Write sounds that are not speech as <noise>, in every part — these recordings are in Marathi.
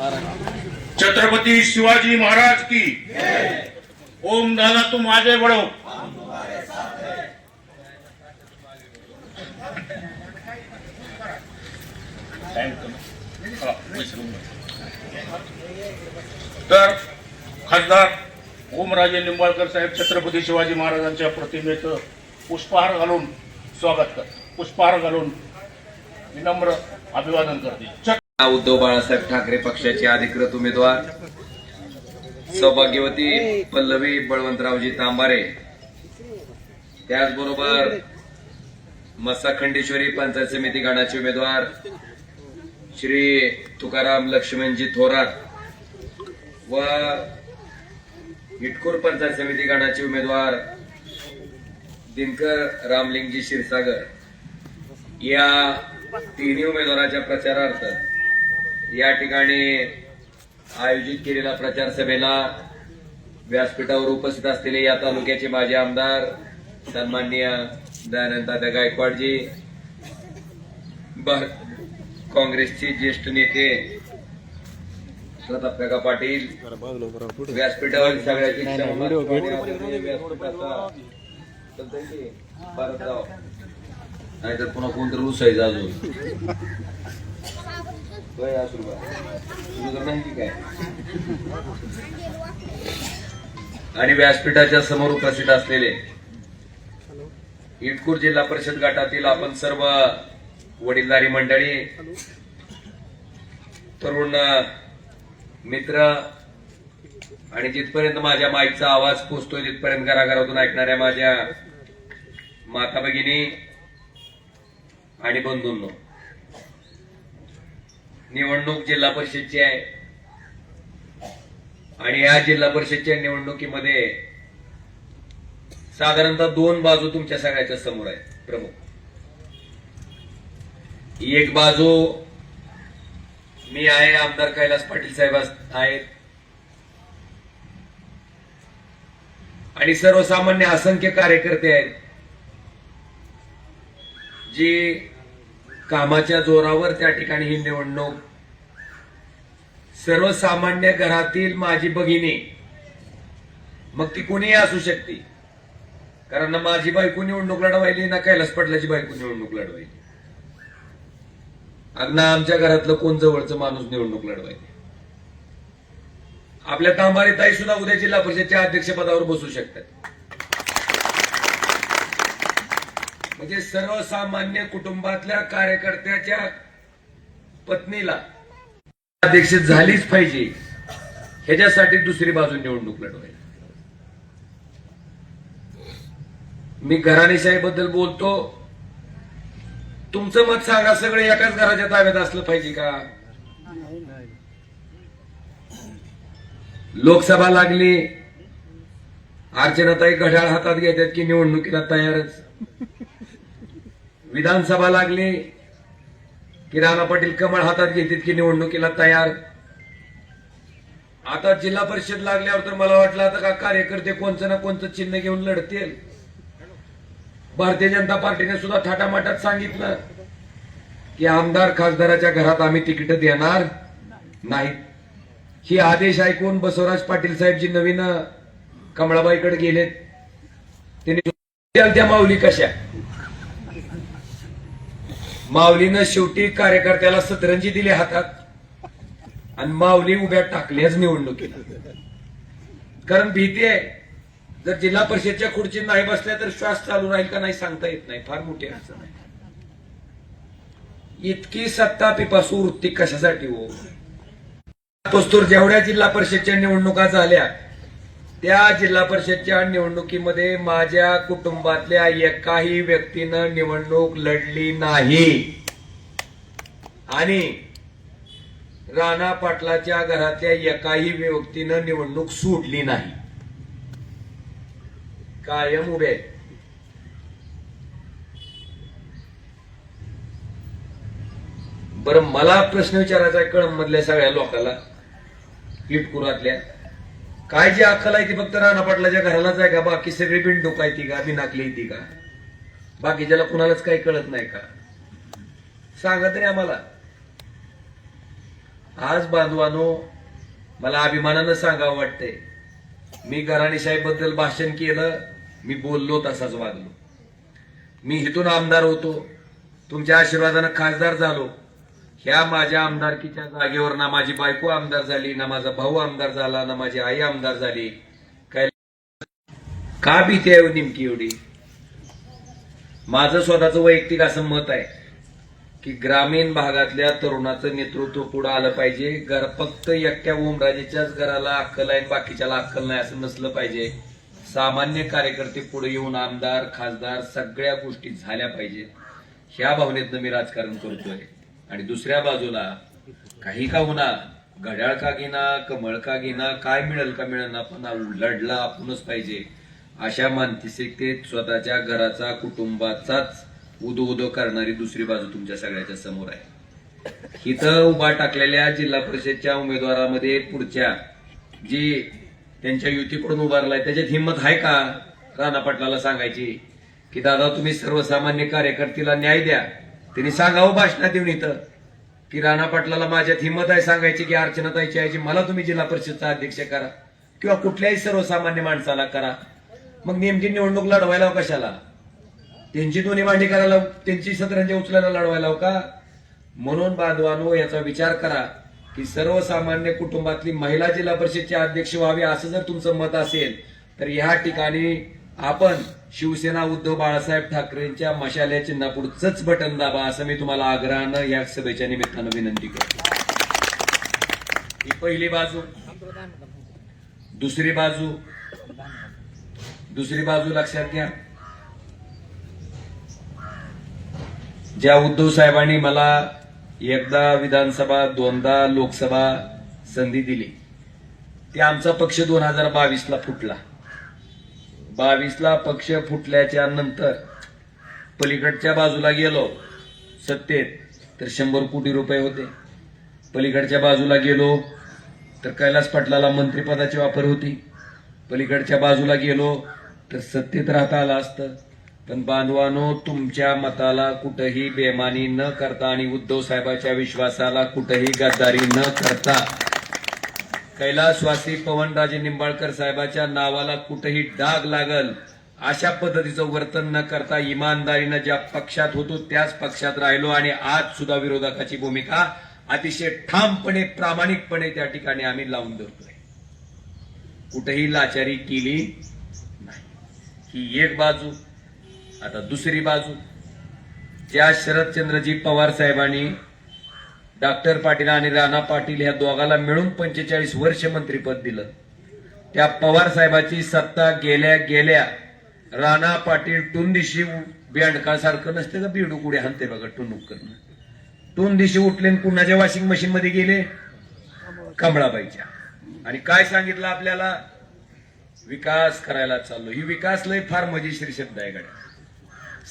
छत्रपती शिवाजी महाराज की ओम दादा तू माझे बडो तर खासदार ओमराजे निंबाळकर साहेब छत्रपती शिवाजी महाराजांच्या प्रतिमेचं पुष्पहार घालून स्वागत कर पुष्पहार घालून विनम्र अभिवादन करते. उद्धव बाळासाहेब ठाकरे पक्षाचे अधिकृत उमेदवार. सौभाग्यवती पल्लवी बळवंतरावजी तांबारे. त्याचबरोबर मस्सा खंडेश्वरी पंचायत समिती गणाचे उमेदवार श्री तुकाराम लक्ष्मणजी थोरात व इटकूर पंचायत समिती गणाचे उमेदवार दिनकर रामलिंगजी क्षीरसागर. या तिन्ही उमेदवाराच्या प्रचारार्थ या ठिकाणी आयोजित केलेल्या प्रचार सभेला व्यासपीठावर उपस्थित असलेले या तालुक्याचे माजी आमदार सन्माननीय दयानंद दादा गायकवाडजी भार- काँग्रेसचे ज्येष्ठ नेते प्रताप काका पाटील व्यासपीठावर सगळ्याची. नाहीतर पुन्हा कोणतरी रुसायचं अजून <laughs> होय, तुझं नाही की काय? आणि व्यासपीठाच्या समोर उपस्थित असलेले इटकूर जिल्हा परिषद गटातील आपण सर्व वडीलधारी मंडळी तरुण मित्र आणि जिथपर्यंत माझ्या माईकचा आवाज पोचतोय तिथपर्यंत घराघरातून ऐकणाऱ्या माझ्या माता भगिनी आणि बंधूंनो निवडणूक जिल्हा परिषदची आहे. आणि या जिल्हा परिषदच्या निवडणुकीमध्ये साधारणतः दोन बाजू तुमच्या सगळ्याच्या समोर आहेत प्रमुख. एक बाजू मी आहे आमदार कैलास पाटील साहेब आहेत. आणि सर्वसामान्य असंख्य कार्यकर्ते आहेत जी कामाच्या जोरावर त्या ठिकाणी ही निवडणूक. सर्वसामान्य घरातील माझी भगिनी मग ती कोणीही असू शकते. कारण ना माझी बायको निवडणूक लढवायली ना कैलास पटलाची बायको निवडणूक लढवायली. अगना आमच्या घरातलं कोण जवळचं माणूस निवडणूक लढवायली. आपल्या तांबारी ताई सुद्धा उद्या जिल्हा परिषदच्या अध्यक्षपदावर बसू शकतात. म्हणजे सर्वसामान्य कुटुंबातल्या कार्यकर्त्याच्या पत्नीला अध्यक्ष झालीच पाहिजे. ह्याच्यासाठी दुसरी बाजू निवडणूक लढवायला मी घराणेशाहीबद्दल बोलतो. तुमचं मत सांगा सगळे एकाच घराच्या ताब्यात असलं पाहिजे का? लोकसभा लागली. अर्चनाताई घड्याळ हातात घेतात की निवडणुकीला तयारच. विधानसभा लागली. की राणा पाटील कमळ हातात घेतील की निवडणुकीला तयार. आता जिल्हा परिषद लागल्यावर तर मला वाटलं आता का कार्यकर्ते कोणचं ना कोणतं चिन्ह घेऊन लढतील? भारतीय जनता पार्टीने सुद्धा थाटामाटात सांगितलं की आमदार खासदाराच्या घरात आम्ही तिकीट देणार नाहीत ही आदेश ऐकून बसवराज पाटील साहेबजी नवीन कमळाबाईकडे गेलेत. त्यांनी त्या माऊली कशा? माऊलीनं शेवटी कार्यकर्त्याला सतरंजी दिली हातात आणि माऊली उभ्या टाकल्याच निवडणुकीला. कारण भीती आहे जर जिल्हा परिषदच्या खुर्ची नाही बसल्या तर श्वास चालू राहील का नाही सांगता येत नाही फार मोठी अडचण आहे. इतकी सत्ता पिपासू वृत्ती कशासाठी हो? पस्तूर जेवढ्या जिल्हा परिषदच्या निवडणुका झाल्या त्या जिल्हा परिषदच्या निवडणुकीमध्ये माझ्या कुटुंबातल्या एकाही व्यक्तीनं निवडणूक लढली नाही. आणि राणा पाटलाच्या घरातल्या एकाही व्यक्तीनं निवडणूक सोडली नाही. कायम उभे बरं मला प्रश्न विचारायचा कळम मधल्या सगळ्या लोकांना किटकुरातल्या. काय जी अक्कल आहे ती फक्त राणा पाटलाच्या घरालाच आहे का? बाकी सगळी बिंडूक आहे ती का? बिनाकली ती का? बाकीच्याला कुणालाच काही कळत नाही का? सांगा तरी आम्हाला. आज बांधवानो मला अभिमानानं सांगावं वाटतंय. मी घराणेशाहीबद्दल भाषण केलं मी बोललो तसाच वागलो. मी इथून आमदार होतो. तुमच्या आशीर्वादानं खासदार झालो. ह्या माझ्या आमदारकीच्या जागेवर ना माझी बायको आमदार झाली ना माझा भाऊ आमदार झाला ना माझी आई आमदार झाली. काय का भीती आहे हो नेमकी एवढी? माझं स्वतःचं वैयक्तिक असं मत आहे की ग्रामीण भागातल्या तरुणाचं नेतृत्व पुढे आलं पाहिजे. घर फक्त एकट्या ओमराजेच्याच घराला अक्कल आहे आणि बाकीच्याला अक्कल नाही असं नसलं पाहिजे. सामान्य कार्यकर्ते पुढे येऊन आमदार खासदार सगळ्या गोष्टी झाल्या पाहिजेत ह्या भावनेतनं मी राजकारण करतोय. आणि दुसऱ्या बाजूला काही का होणार घड्याळ का घेना कमळ का घेना काय मिळेल का मिळेल पण लढला आपणच पाहिजे. अशा मानसिकतेत स्वतःच्या घराचा कुटुंबाचाच उदो उदो करणारी दुसरी बाजू तुमच्या सगळ्याच्या समोर आहे. इथं उभा टाकलेल्या जिल्हा परिषदच्या उमेदवारामध्ये पुढच्या जी त्यांच्या युतीकडून उभारलाय त्याच्यात हिंमत आहे का? राणा पाटलाला सांगायची की दादा तुम्ही सर्वसामान्य कार्यकर्तीला न्याय द्या. त्यांनी सांगावं भाषणात येऊन इथं. की राणा पाटलाला माझ्यात हिंमत आहे सांगायची की अर्चनाताईची आईची मला तुम्ही जिल्हा परिषदचा अध्यक्ष करा किंवा कुठल्याही सर्वसामान्य माणसाला करा. मग नेमकी निवडणूक लढवायला कशाला? त्यांची दोन्ही मांडी करायला त्यांची सतरंजी उचलायला लढवायला का? म्हणून बांधवानो याचा विचार करा की सर्वसामान्य कुटुंबातली महिला जिल्हा परिषदची अध्यक्ष व्हावी असं जर तुमचं मत असेल तर ह्या ठिकाणी आपण शिवसेना उद्धव बाळासाहेब ठाकरेंच्या मशाल्या पुढचंच बटन दाबा असं मी तुम्हाला आग्रहानं या सभेच्या निमित्तानं विनंती करतो. ही पहिली बाजू दुसरी बाजू दुसरी बाजू लक्षात घ्या. ज्या उद्धव साहेबांनी मला एकदा विधानसभा दोनदा लोकसभा संधी दिली ते आमचा पक्ष दोन हजार बावीसला फुटला. बावीसला पक्ष फुटल्याच्या नंतर पलीकडच्या बाजूला गेलो सत्तेत तर शंभर कोटी रुपये होते. पलीकडच्या बाजूला गेलो तर कैलास पाटलाला मंत्रिपदाची वापर होती. पलीकडच्या बाजूला गेलो तर सत्तेत राहता आलं असतं. पण बांधवानो तुमच्या मताला कुठंही बेमानी न करता आणि उद्धव साहेबाच्या विश्वासाला कुठंही गद्दारी न करता कैलासवासी पवनराजे निंबाळकर साहेबाच्या नावाला कुठेही डाग लागल अशा पद्धतीचं वर्तन न करता इमानदारीनं ज्या पक्षात होतो त्याच पक्षात राहिलो आणि आज सुद्धा विरोधकाची भूमिका अतिशय ठामपणे प्रामाणिकपणे त्या ठिकाणी आम्ही लावून धरतोय. कुठेही लाचारी केली नाही. ही एक बाजू आता दुसरी बाजू. ज्या शरदचंद्रजी पवार साहेबांनी डॉक्टर पाटील आणि राणा पाटील ह्या दोघाला मिळून पंचेचाळीस वर्ष मंत्रीपद दिलं. त्या पवार साहेबाची सत्ता गेल्या गेल्या राणा पाटील टुंदिशी बेंडकासारखं नसते का बिडू कुडे हाणते बघा टुनूक करणं. टून दिशी उठले आणि कुणाच्या वॉशिंग मशीन मध्ये गेले? कमळाबाईच्या. आणि काय सांगितलं आपल्याला? विकास करायला चाललो. ही विकास लय फार मजेशीर शब्द आहे गड्या.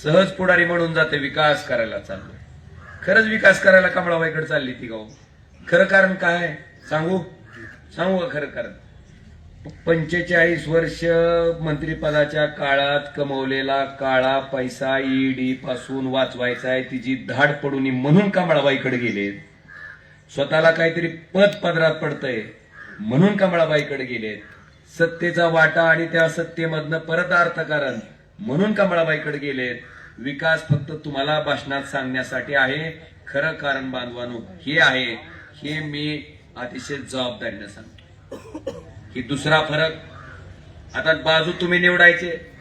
सहज पुढारी म्हणून जाते विकास करायला चाललो. खरंच विकास करायला कमळाबाईकडे चालली ती गाव खरं कारण काय? सांगू? सांगू का खरं कारण? पंचेचाळीस वर्ष मंत्रिपदाच्या काळात कमवलेला काळा पैसा ईडी पासून वाचवायचा आहे तिची धाड पडून म्हणून कमळाबाईकडे गेले. स्वतःला काहीतरी पद पदरात पडतंय म्हणून कमळाबाईकडे गेलेत सत्तेचा वाटा आणि त्या सत्तेमधनं परत अर्थकारण म्हणून कमळाबाईकडे गेलेत विकास फक्त तुम्हाला भाषणात सांगण्यासाठी आहे. खरं कारण बांधवानो हे आहे. हे मी अतिशय जबाबदारीनं सांगतो. ही दुसरा फरक. आता बाजू तुम्ही निवडायचे.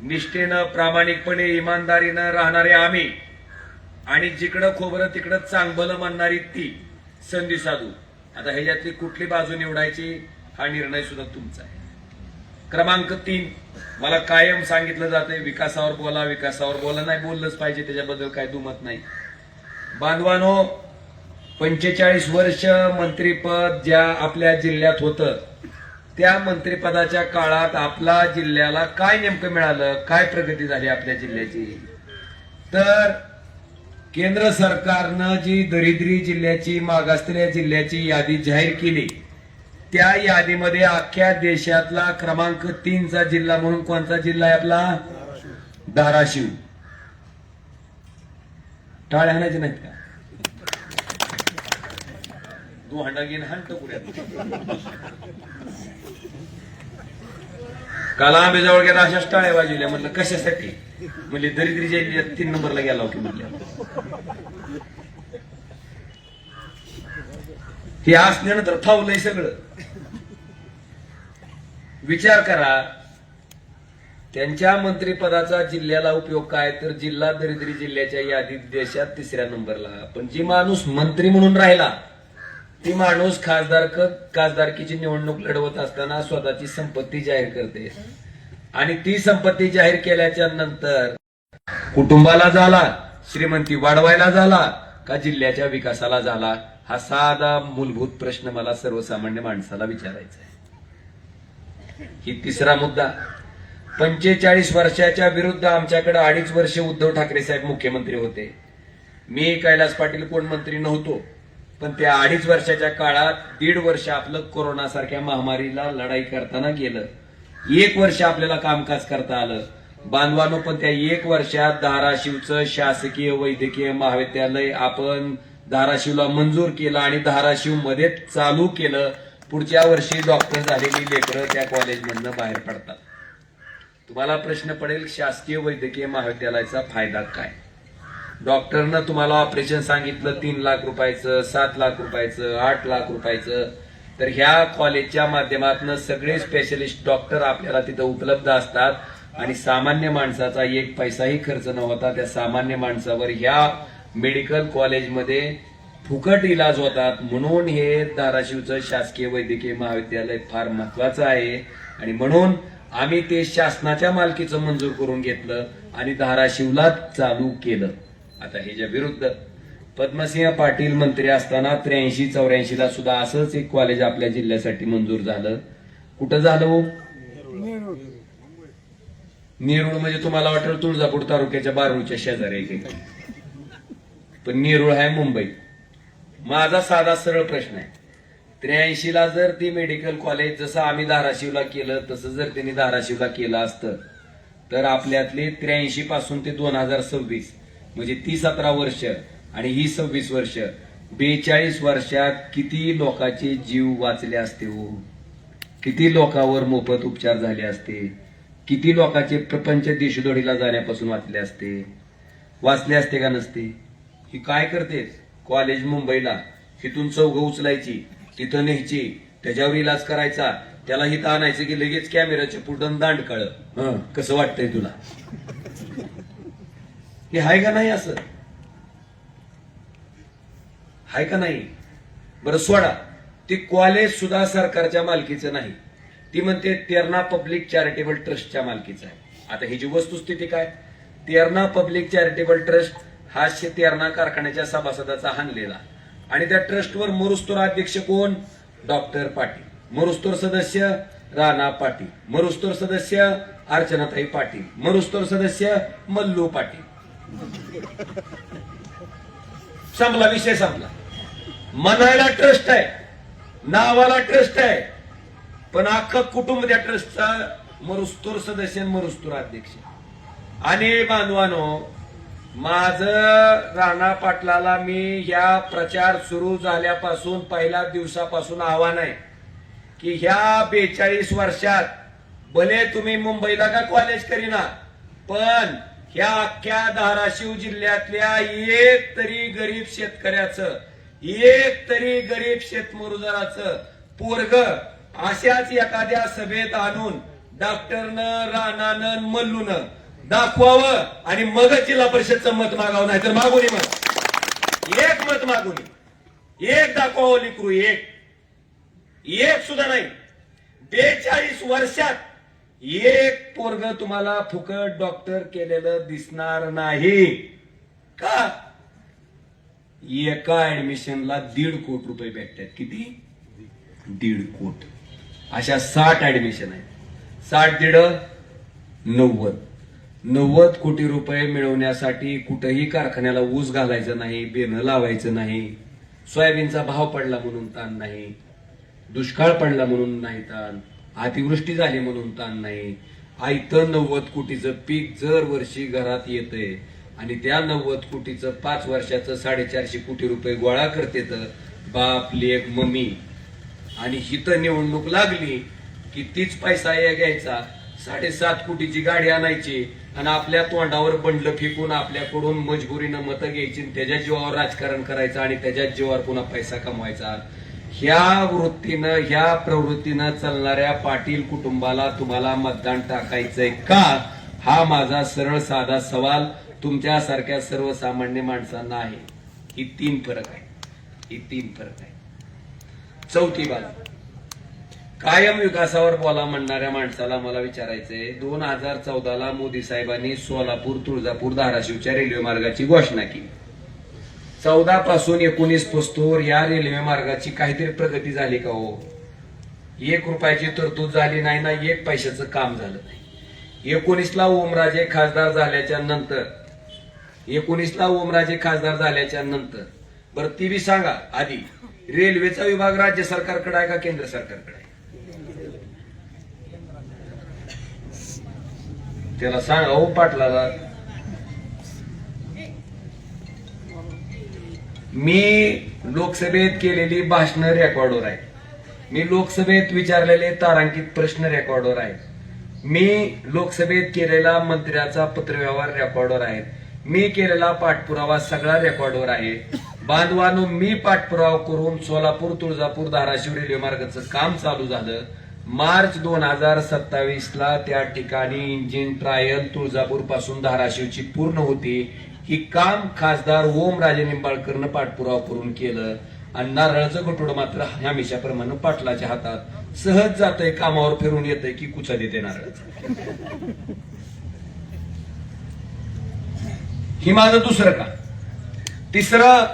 निष्ठेनं प्रामाणिकपणे इमानदारीनं राहणारे आम्ही आणि जिकडं खोबरं तिकडं चांगलं म्हणणारी ती संधी साधू. आता ह्याच्यातली कुठली बाजू निवडायची? हा निर्णय सुद्धा तुमचा आहे. क्रमांक तीन. मला कायम सांगितलं जाते विकासावर बोला विकासावर बोला. नाही बोललंच पाहिजे त्याच्याबद्दल काय दुमत नाही. बांधवानो पंचेचाळीस वर्ष मंत्रीपद ज्या आपल्या जिल्ह्यात होतं त्या मंत्रिपदाच्या काळात आपला जिल्ह्याला काय नेमकं मिळालं काय प्रगती झाली आपल्या जिल्ह्याची? तर केंद्र सरकारनं जी दरिद्री जिल्ह्याची मागासलेल्या जिल्ह्याची यादी जाहीर केली त्या यादीमध्ये अख्ख्या देशातला क्रमांक तीनचा जिल्हा म्हणून कोणता जिल्हा आहे आपला? धाराशिव. टाळ्या हाणायचे नाहीत का? दोहांडा घेऊन हाणतो पुण्यात <laughs> काल आंबेजवळ गेला अशाच टाळ्या वाजवल्या. म्हणलं कशासाठी? म्हणजे दरिद्रीच्या तीन नंबरला गेला होती म्हणल्या हे असल्यानंतर फावलंय सगळं. विचार करा त्यांच्या मंत्रिपदाचा जिल्ह्याला उपयोग काय? तर जिल्हा दरिद्री जिल्ह्याच्या यादीत देशात तिसऱ्या नंबरला. पण जी माणूस मंत्री म्हणून राहिला ती माणूस खासदार खासदारकीची निवडणूक लढवत असताना स्वतःची संपत्ती जाहीर करते. आणि ती संपत्ती जाहीर केल्याच्यानंतर कुटुंबाला झाला श्रीमंती वाढवायला झाला का जिल्ह्याच्या विकासाला झाला? हा साधा मूलभूत प्रश्न मला सर्वसामान्य माणसाला विचारायचा आहे. ही तिसरा मुद्दा. पंचेचाळीस वर्षाच्या विरुद्ध आमच्याकडे अडीच वर्ष उद्धव ठाकरे साहेब मुख्यमंत्री होते. मी कैलास पाटील कोण मंत्री नव्हतो पण त्या अडीच वर्षाच्या काळात दीड वर्ष आपलं कोरोना सारख्या महामारीला लढाई करताना गेलं. एक वर्ष आपल्याला कामकाज करता आलं. बांधवानो पण त्या एक वर्षात धाराशिवचं शासकीय वैद्यकीय महाविद्यालय आपण धाराशिवला मंजूर केलं आणि धाराशिवमध्ये चालू केलं. पुढच्या वर्षी डॉक्टर झालेली लेकरं त्या कॉलेजमधनं बाहेर पडतात. तुम्हाला प्रश्न पडेल शासकीय वैद्यकीय महाविद्यालयाचा फायदा काय? डॉक्टरनं तुम्हाला ऑपरेशन सांगितलं तीन लाख रुपयाचं सात लाख रुपयाचं आठ लाख रुपयाचं. तर ह्या कॉलेजच्या माध्यमातून सगळे स्पेशलिस्ट डॉक्टर आपल्याला तिथं उपलब्ध असतात. आणि सामान्य माणसाचा एक पैसाही खर्च न होता त्या सामान्य माणसावर ह्या मेडिकल कॉलेजमध्ये फुकट इलाज होतात म्हणून हे धाराशिवचं शासकीय वैद्यकीय महाविद्यालय फार महत्वाचं आहे. आणि म्हणून आम्ही ते शासनाच्या मालकीचं मंजूर करून घेतलं आणि धाराशिवला चालू केलं. आता ह्याच्या विरुद्ध पद्मसिंह पाटील मंत्री असताना त्र्याऐंशी चौऱ्याऐंशीला सुद्धा असंच एक कॉलेज आपल्या जिल्ह्यासाठी मंजूर झालं. कुठं झालं हो? नेरुळ. म्हणजे तुम्हाला वाटेल तुळजापूर तालुक्याच्या बारूळच्या शेजारी पण नेरूळ आहे मुंबई. माझा साधा सरळ प्रश्न आहे. त्र्याऐंशी ला जर ती मेडिकल कॉलेज जसं आम्ही धाराशिवला केलं तसं जर त्यांनी धाराशिवला केलं असतं तर आपल्यातले त्र्याऐंशी पासून ते दोन हजार सव्वीस म्हणजे ती सतरा वर्ष आणि ही सव्वीस वर्ष बेचाळीस वर्षात किती लोकांचे जीव वाचले असते हो? किती लोकांवर मोफत उपचार झाले असते? किती लोकांचे प्रपंच देशदोडीला जाण्यापासून वाचले असते? वाचले असते का नसते? ही काय करतेस? कॉलेज मुंबईला. तिथून चौघ उचलायची तिथं न्यायची त्याच्यावर इलाज करायचा. त्याला हिथं आणायचं की लगेच कॅमेऱ्याचे पुढं दांड कळ. कसं वाटतंय तुला? हे हाय का नाही असं? हाय का नाही? बरं सोडा. ते कॉलेज सुद्धा सरकारच्या मालकीचं नाही. ती म्हणते तेरणा पब्लिक चॅरिटेबल ट्रस्टच्या मालकीचं आहे. आता ही जी वस्तुस्थिती काय? तेरणा पब्लिक चॅरिटेबल ट्रस्ट हा शे कारखान्याच्या सभासदाचा हानलेला आणि त्या ट्रस्टवर मरुस्तोर अध्यक्ष कोण? डॉक्टर पाटील. मरुस्तोर सदस्य राणा पाटील. मरुस्तोर सदस्य अर्चनाताई पाटील. मरुस्तोर सदस्य मल्लू पाटील. संपला विषय संपला. म्हणायला ट्रस्ट आहे. नावाला ट्रस्ट आहे. पण अख्खं कुटुंब त्या ट्रस्टचा मरुस्तोर सदस्य मरुस्तोर अध्यक्ष. आणि बांधवानो माझ राणा पाटलाला मी या प्रचार सुरू झाल्यापासून पहिल्या दिवसापासून आव्हान आहे की ह्या बेचाळीस वर्षात भले तुम्ही मुंबईला का कॉलेज करीना पण ह्या अख्ख्या धाराशिव जिल्ह्यातल्या एक तरी गरीब शेतकऱ्याचं एक तरी गरीब शेतमजुराचं पोरग अशाच एखाद्या सभेत आणून डॉक्टरनं राणानं मल्लूनं दाखवावं आणि मगच जिल्हा परिषदचं मत मागावं नाही तर मागून ये मत एक मत मागून एक दाखवावं लिकरू एक. एक सुद्धा नाही. बेचाळीस वर्षात एक पोरग तुम्हाला फुकट डॉक्टर केलेलं दिसणार नाही. का? एका ऍडमिशनला दीड कोट रुपये भेटतात. किती? दीड कोट. अशा साठ ऍडमिशन आहेत. साठ दीड नव्वद. नव्वद कोटी रुपये मिळवण्यासाठी कुठंही कारखान्याला ऊस घालायचं नाही बेनं लावायचं नाही सोयाबीनचा भाव पडला म्हणून ताण नाही दुष्काळ पडला म्हणून नाही ताण अतिवृष्टी झाली म्हणून ताण नाही. आयतं नव्वद कोटीचं पीक जर वर्षी घरात येतंय आणि त्या नव्वद कोटीचं पाच वर्षाचं साडेचारशे कोटी रुपये गोळा करते तर बाप लेख मम्मी. आणि हिथं निवडणूक लागली की तीच पैसा या घ्यायचा. साडेसात कोटीची गाडी आणायची आणि आपल्या तोंडावर बंडलं फेकून आपल्याकडून मजबुरीनं मतं घ्यायची आणि त्याच्या जीवावर राजकारण करायचं आणि त्याच्या जीवावर पुन्हा पैसा कमवायचा. ह्या वृत्तीनं ह्या प्रवृत्तीनं चालणाऱ्या पाटील कुटुंबाला तुम्हाला मतदान टाकायचंय का? हा माझा सरळ साधा सवाल. तुमच्यासारख्या सर्वसामान्य माणसांना आहे. ही तीन फरक आहे. ही तीन फरक आहे. चौथी बाजू. कायम विकासावर बोला म्हणणाऱ्या माणसाला मला विचारायचंय. दोन हजार चौदाला मोदी साहेबांनी सोलापूर तुळजापूर धाराशिवच्या रेल्वे मार्गाची घोषणा केली. चौदा पासून एकोणीस पुस्तूर या रेल्वे मार्गाची काहीतरी प्रगती झाली का हो? एक रुपयाची तरतूद झाली नाही ना एक पैशाचं काम झालं नाही. एकोणीसला ओमराजे खासदार झाल्याच्यानंतर एकोणीसला ओमराजे खासदार झाल्याच्यानंतर. बरं ती बी सांगा आधी. रेल्वेचा विभाग राज्य सरकारकडे आहे का केंद्र सरकारकडे आहे? त्याला सांगा हो पाटलाला. मी लोकसभेत केलेली भाषण रेकॉर्डवर आहे. मी लोकसभेत विचारलेले तारांकित प्रश्न रेकॉर्डवर आहेत. मी लोकसभेत केलेला मंत्र्याचा पत्रव्यवहार रेकॉर्डवर आहे. मी केलेला पाठपुरावा सगळा रेकॉर्डवर आहे. बांधवानो मी पाठपुरावा करून सोलापूर तुळजापूर धाराशिव रेल्वे मार्गाचं काम चालू झालं. मार्च दोन हजार सत्तावीस ला त्या ठिकाणी इंजिन ट्रायल तुळजापूरपासून धाराशिवची पूर्ण होती. ही काम खासदार ओम राजे निंबाळकरनं पाठपुरावा करून केलं. आणि नारळाचं गटोड मात्र हमेशाप्रमाणे पाटलाच्या हातात. सहज जातंय कामावर फिरून येतंय की कुचा देते नारळ ही माझं दुसरं का तिसरं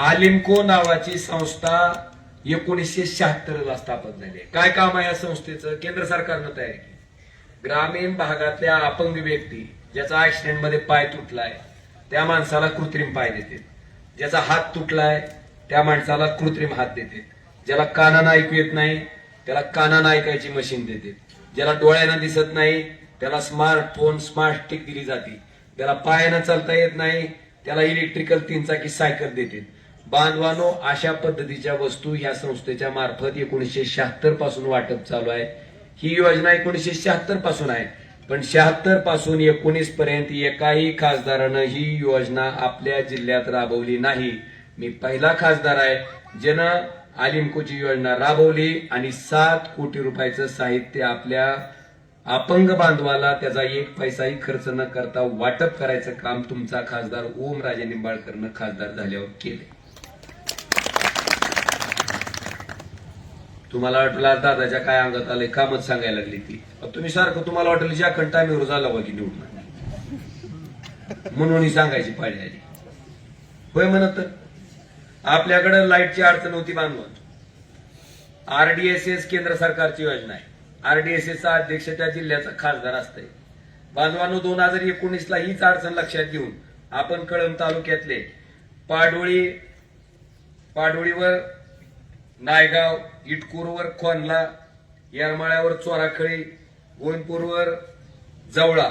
आलिमको नावाची संस्था एकोणीसशे शहात्तरला स्थापन झाले. काय काम आहे या संस्थेचं? केंद्र सरकारनं तयार केलं. ग्रामीण भागातल्या अपंग व्यक्ती ज्याचा ऍक्सिडेंटमध्ये पाय तुटलाय त्या माणसाला कृत्रिम पाय देते. ज्याचा हात तुटलाय त्या माणसाला कृत्रिम हात देते. ज्याला कानानं ऐकू येत नाही त्याला कानानं ऐकायची मशीन देते. ज्याला डोळ्यानं दिसत नाही त्याला स्मार्टफोन स्मार्ट स्टिक दिली जाते. त्याला पायानं चालता येत नाही त्याला इलेक्ट्रिकल तीन चाकी सायकल देते. बांधवानो अशा पद्धतीच्या वस्तू ह्या संस्थेच्या मार्फत एकोणीसशे शहात्तरपासून वाटप चालू आहे. ही योजना एकोणीसशे शहात्तरपासून आहे. पण शहात्तरपासून एकोणीस पर्यंत एकाही खासदारानं ही योजना आपल्या जिल्ह्यात राबवली नाही. मी पहिला खासदार आहे ज्यानं आलिमकोची योजना राबवली आणि सात कोटी रुपयाचं साहित्य आपल्या अपंग बांधवाला त्याचा एक पैसाही खर्च न करता वाटप करायचं काम तुमचा खासदार ओम राजे निंबाळकरनं खासदार झाल्यावर केले तुम्हाला वाटलं आज दादाच्या काय अंगात आलंय कामच सांगायला लागली ती. तुम्ही सारखं तुम्हाला वाटलं ज्या टायमीवर झाला बघी निवडून म्हणून ही सांगायची पाळी आली. होय म्हणत तर. आपल्याकडे लाईटची अडचण होती बांधवान आरडीएसएस केंद्र सरकारची योजना आहे. आरडीएसएसचा अध्यक्ष त्या जिल्ह्याचा खासदार असतंय. बांधवांनो दोन हजार एकोणीस ला हीच अडचण लक्षात घेऊन आपण कळंब तालुक्यातले पाडोळी पाडोळीवर नायगाव इटकूरवर खोनला येरमाळ्यावर चोराखळी गोविंदपूरवर जवळा.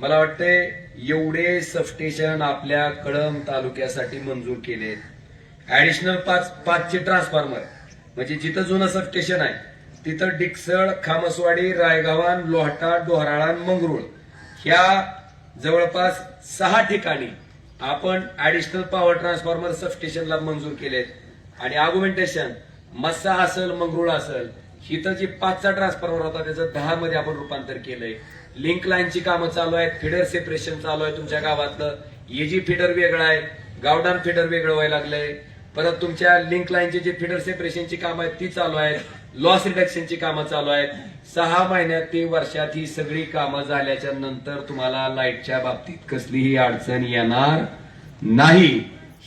मला वाटतंय एवढे सबस्टेशन आपल्या कळंब तालुक्यासाठी मंजूर केले ऍडिशनल पाच पाचचे ट्रान्सफॉर्मर म्हणजे जिथं जुनं सबस्टेशन आहे तिथं डिकसळ खामसवाडी रायगावान लोहटा डोहराळान मंगरुळ. ह्या जवळपास सहा ठिकाणी आपण ऍडिशनल पॉवर ट्रान्सफॉर्मर सबस्टेशनला मंजूर केलेत. आणि आर्ग्युमेंटेशन मस्सा असेल मंगरुळ असेल इथं जी पाचचा ट्रान्सफॉर्मर होता त्याचं दहा मध्ये आपण रूपांतर केलंय. लिंक लाईनची कामं चालू आहेत फिडर सेपरेशन चालू आहे तुमच्या गावातलं. एजी फिडर वेगळं आहे गावडान फिडर वेगळं व्हायला लागलंय. परत तुमच्या लिंक लाईनची जी फिडर सेपरेशनची कामं आहेत ती चालू आहेत. लॉस रिडक्शनची कामं चालू आहेत. सहा महिन्यात ते वर्षात ही सगळी कामं झाल्याच्यानंतर तुम्हाला लाईटच्या बाबतीत कसलीही अडचण येणार नाही.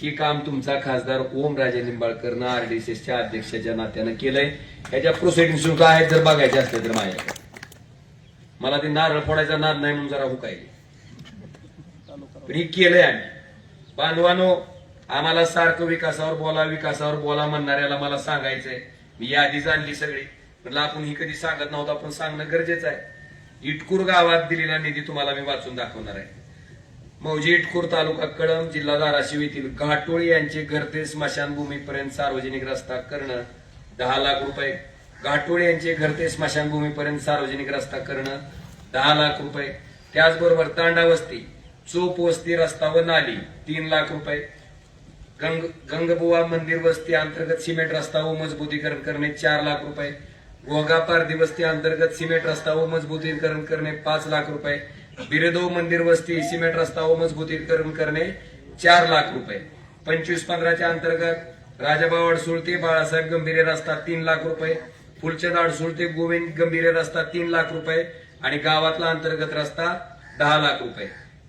ही काम तुमचा खासदार ओमराजे निंबाळकरनं आरडीसीएसच्या अध्यक्षाच्या नात्यानं केलंय. याच्या प्रोसिडिंग शुल्क आहेत जर बघायचे असले तर माझ्याकडे मला ते नारळ फोडायचा नाद नाही म्हणून जरा हुकायले पण हे केलंय आम्ही. बांधवानो आम्हाला सारखं विकासावर बोला विकासावर बोला म्हणणाऱ्याला मला सांगायचंय. मी यादी जाणली सगळी. म्हटलं आपण ही कधी सांगत नव्हतं आपण सांगणं गरजेचं आहे. इटकूर गावात दिलेला निधी तुम्हाला मी वाचून दाखवणार आहे. मौजी तालुका कळंब जिल्हा धाराशिव येथील घाटोळी यांचे घर ते स्मशानभूमीपर्यंत सार्वजनिक रस्ता करणं दहा लाख रुपये. घाटोळी यांचे घर ते स्मशानभूमीपर्यंत सार्वजनिक रस्ता करणं दहा लाख रुपये. त्याचबरोबर तांडा वस्ती चोप वस्ती रस्ता व नाली तीन लाख रुपये. गंग गंगबुवा मंदिर वस्ती अंतर्गत सिमेंट रस्ता व मजबूतीकरण करणे चार लाख रुपये. गोगापारधी वस्ती अंतर्गत सिमेंट रस्ता व मजबूतीकरण करणे पाच लाख रुपये. बिरेदो मंदिर वस्ती सिमेंट रस्ता व मजबूतीकरण करणे चार लाख रुपये. पंचवीस पंधराच्या अंतर्गत राजाबावाड सुळते बाळासाहेब गंभीरे रस्ता तीन लाख रुपये. फुलचंदाड सुळते गोविंद गंभीरे रस्ता तीन लाख रुपये. आणि गावातला अंतर्गत रस्ता दहा लाख रुपये.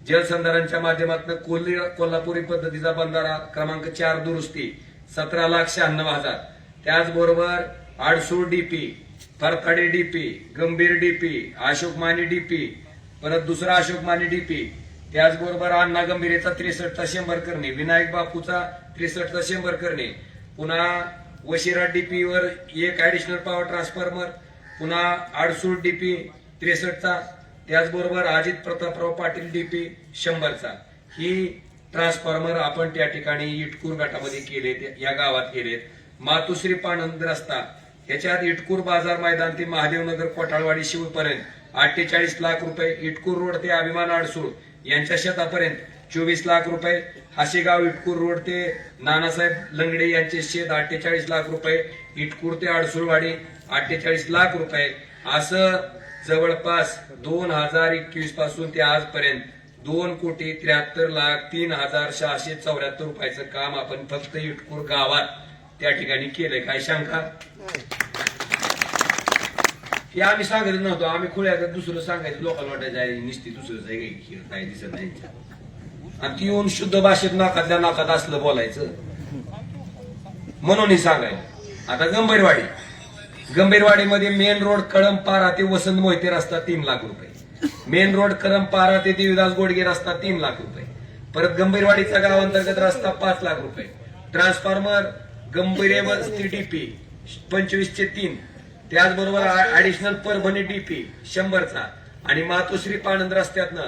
जलसंधारणच्या माध्यमातून कोल्ही कोल्हापुरी पद्धतीचा बंधारा क्रमांक चार दुरुस्ती सतरा लाख शहाण्णव हजार. त्याचबरोबर Adsul DP Farkade DP Gambhir DP Ashok Mane DP परत दुसरा अशोक माने डीपी त्याचबरोबर अण्णा गंभीरेचा त्रेसष्टचा शंभर करणे. विनायक बापूचा त्रेसष्टचा शंभर करणे. पुन्हा वशिरा डीपी वर एक ऍडिशनल पॉवर ट्रान्सफॉर्मर पुन्हा आडसूळ डीपी त्रेसष्टचा त्याचबरोबर अजित प्रतापराव पाटील डीपी शंभरचा. ही ट्रान्सफॉर्मर आपण त्या ठिकाणी इटकूर गटामध्ये केलेत या गावात केलेत. मातुश्री पाणंद रस्ता. ह्याच्यात इटकूर बाजार मैदान ते महादेवनगर कोठाळवाडी शिवपर्यंत. अठ्ठेचाळीस लाख रुपये इटकूर रोड ते अभिमान आडसूळ यांच्या शेतापर्यंत चोवीस लाख रुपये हाशेगाव इटकूर रोड ते नानासाहेब लंगडे यांचे शेत अठ्ठेचाळीस लाख रुपये इटकूर ते आडसूळवाडी अठ्ठेचाळीस लाख रुपये. असं जवळपास दोन हजार एकवीसपासून ते आजपर्यंत दोन कोटी त्र्याहत्तर लाख तीन हजार सहाशे चौऱ्याहत्तर रुपयाचं काम आपण फक्त इटकूर गावात त्या ठिकाणी केलंय. काय शंका? हे आम्ही सांगत नव्हतो. आम्ही खुळ्याकडे दुसरं सांगायचं. लोकांना वाटायचं आहे निस्ती दुसरंच आहे काही खेळ काय दिसत नाही आणि ती येऊन शुद्ध भाषेत नाकातल्या नाकात असलं बोलायचं. म्हणूनही सांगायचं. आता गंभीरवाडी. गंभीरवाडीमध्ये मेन रोड कळंपारा ते वसंत मोहिते रस्ता तीन लाख रुपये. मेन रोड कळंपारा ते देवीदास गोडगे रस्ता तीन लाख रुपये. परत गंभीरवाडीचा गाव अंतर्गत रस्ता पाच लाख रुपये. ट्रान्सफॉर्मर गंभीरे वस्ती डीपी पंचवीसचे तीन. त्याचबरोबर ऍडिशनल परभणी डीपी शंभरचा. आणि मातोश्री पानंद रस्त्यातनं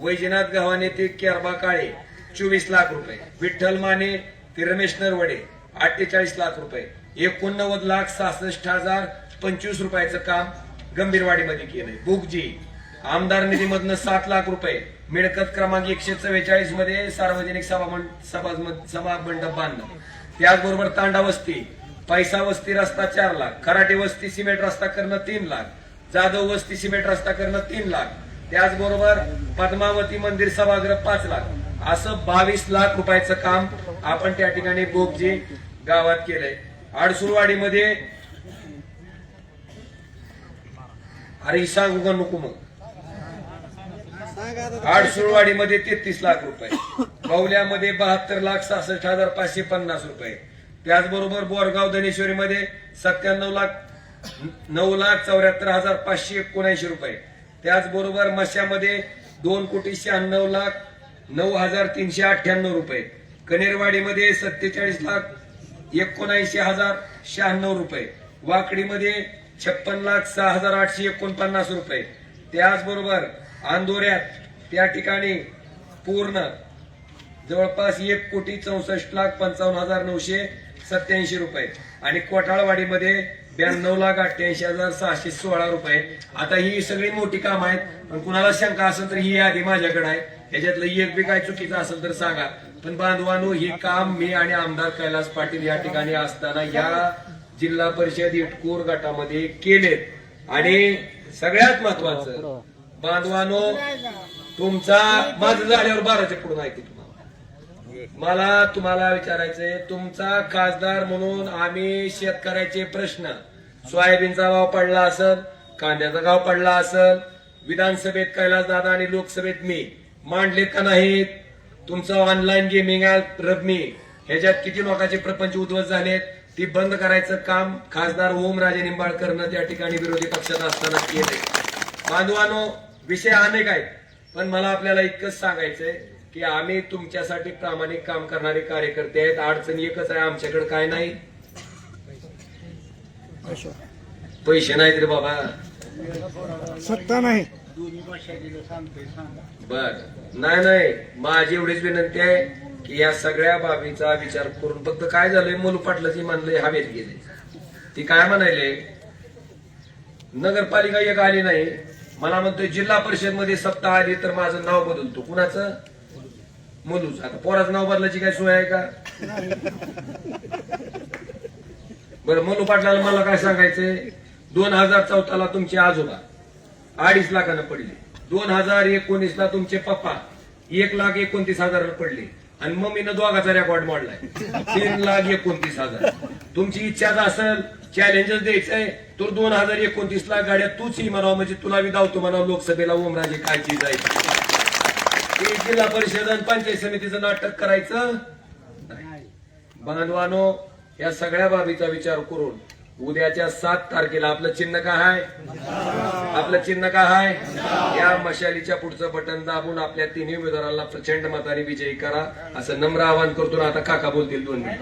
वैजनाथ गव्हाणे ते केरबा काळे चोवीस लाख रुपये. विठ्ठल माने ते रमेश नरवडे अठ्ठेचाळीस लाख रुपये. एकोणनव्वद लाख सहासष्ट हजार पंचवीस रुपयाचं काम गंभीरवाडीमध्ये केलंय. बुकजी आमदार निधीमधनं सात लाख रुपये. मिळकत क्रमांक एकशे चव्वेचाळीसमध्ये सार्वजनिक सभा सभा सभा मंडप बांधणं त्याचबरोबर तांडावस्ती पैसा वस्ती रस्ता चार लाख. खराटे वस्ती सिमेंट रस्ता करणं तीन लाख. जाधव वस्ती सिमेंट रस्ता करणं तीन लाख. त्याचबरोबर पद्मावती मंदिर सभागृह पाच लाख. असं बावीस लाख रुपयाचं काम आपण त्या ठिकाणी बोगजी गावात केलंय. आडसुरवाडीमध्ये अरे सांगू का नको मग? आडसुरवाडीमध्ये तेहतीस लाख रुपये. बावल्यामध्ये बहात्तर लाख सहासष्ट हजार पाचशे पन्नास रुपये. त्याचबरोबर बोरगाव धनेश्वरीमध्ये सत्त्याण्णव लाख नऊ लाख चौऱ्याहत्तर हजार पाचशे एकोणऐंशी रुपये. त्याचबरोबर मशामध्ये दोन कोटी शहाण्णव लाख नऊ हजार तीनशे अठ्ठ्याण्णव रुपये. कनेरवाडीमध्ये सत्तेचाळीस लाख एकोणऐंशी हजार शहाण्णव रुपये. वाकडीमध्ये छप्पन लाख सहा हजार आठशे एकोणपन्नास रुपये. त्याचबरोबर आंदोऱ्यात त्या ठिकाणी पूर्ण जवळपास एक कोटी चौसष्ट लाख पंचावन्न हजार नऊशे सत्याऐंशी रुपये. आणि कोठाळवाडीमध्ये ब्याण्णव लाख अठ्ठ्याऐंशी हजार सहाशे सोळा रुपये. आता ही सगळी मोठी काम आहेत. पण कुणाला शंका असेल तर ही यादी माझ्याकडे आहे. याच्यातलं एक बी काय चुकीचं असेल तर सांगा. पण बांधवानो हे काम मी आणि आमदार कैलास पाटील या ठिकाणी असताना या जिल्हा परिषद इटकूर गटामध्ये केलेत. आणि सगळ्यात महत्वाचं बांधवानो तुमचा माझं झाल्यावर बाराच्या पुढे माहिती मला तुम्हाला विचारायचंय तुमचा खासदार म्हणून आम्ही शेतकऱ्याचे प्रश्न सोयाबीनचा भाव पडला असल कांद्याचा भाव पडला असल विधानसभेत कैलास दादा आणि लोकसभेत मी मांडलेत का नाहीत? तुमचं ऑनलाईन गेमिंग ऍप रबमी ह्याच्यात किती लोकांचे प्रपंच उद्ध्वस्त झालेत? ती बंद करायचं काम खासदार ओमराजे निंबाळकरनं त्या ठिकाणी विरोधी पक्षात असताना केलंय. बांधवानो विषय अनेक आहेत पण मला आपल्याला इतकंच सांगायचंय की आम्ही तुमच्यासाठी प्रामाणिक काम करणारे कार्यकर्ते आहेत. अडचण एकच आहे आमच्याकडे काय नाही. पैसे नाहीत रे बाबा. सत्ता नाही. बर. नाही नाही. माझी एवढीच विनंती आहे की या सगळ्या बाबीचा विचार करून फक्त काय झालंय मुलं पाटलाची म्हणलंय हवेत गेले. ती काय म्हणायले? नगरपालिका एक आली नाही. मला म्हणतोय जिल्हा परिषदमध्ये सत्ता आली तर माझं नाव बदलतो. कुणाचं? मुलूच आता पोराचं नाव बदलायची काय सोय आहे का? बरं मुलू पाटलाला मला काय सांगायचंय? दोन हजार चौथाला तुमचे आजोबा अडीच लाखानं पडले. दोन हजार एकोणीस ला तुमचे पप्पा एक लाख एकोणतीस हजाराला पडले. आणि मम्मीनं दोघाचा रेकॉर्ड मोडलाय. तीन लाख एकोणतीस हजार. तुमची इच्छा असेल चॅलेंजच द्यायचंय तर दोन हजार एकोणतीस ला गाड्या तूच ही म्हणावं म्हणजे तुला बी धावतो म्हणावं लोकसभेला ओमराजे काय चीज आहे ते जिल्हा परिषद आणि पंचायत समितीचं नाटक करायचं? नाही. बांधवानो या सगळ्या बाबीचा विचार करून उद्याच्या सात तारखेला आपलं चिन्ह काय आहे आपलं चिन्ह काय आहे या मशालीच्या पुढचं बटन दाबून आपल्या तिन्ही उमेदवारांना प्रचंड मताने विजयी करा असं नम्र आवाहन करतो. आता काका बोलतील दोन मिनिट.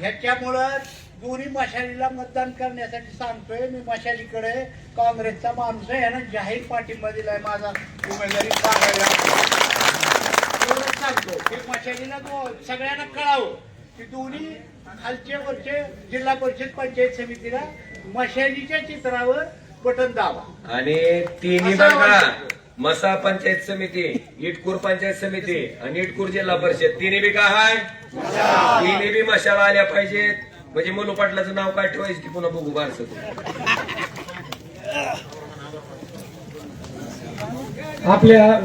ह्याच्यामुळं दोन्ही मशालीला मतदान करण्यासाठी सांगतोय. मी मशालीकडे काँग्रेसचा माणूस आहे. यानं जाहीर पाठिंबा दिलाय माझा. उमेदवारी सांगायला. सांगतो. की मशालीला सगळ्यांना कळावं की दोन्ही खालचे वरचे जिल्हा परिषद पंचायत समितीला मशालीच्या चित्रावर बटन दाबा. आणि तिन्ही बघा. मसा पंचायत समिती इटकूर पंचायत समिती आणि इटकूर जिल्हा परिषद. तिन्ही बी काय तिन्ही बी मशाला आल्या पाहिजेत. म्हणजे मुलं पाटलाचं नाव काय ठेवायचं की पुन्हा बघू बारस आपल्या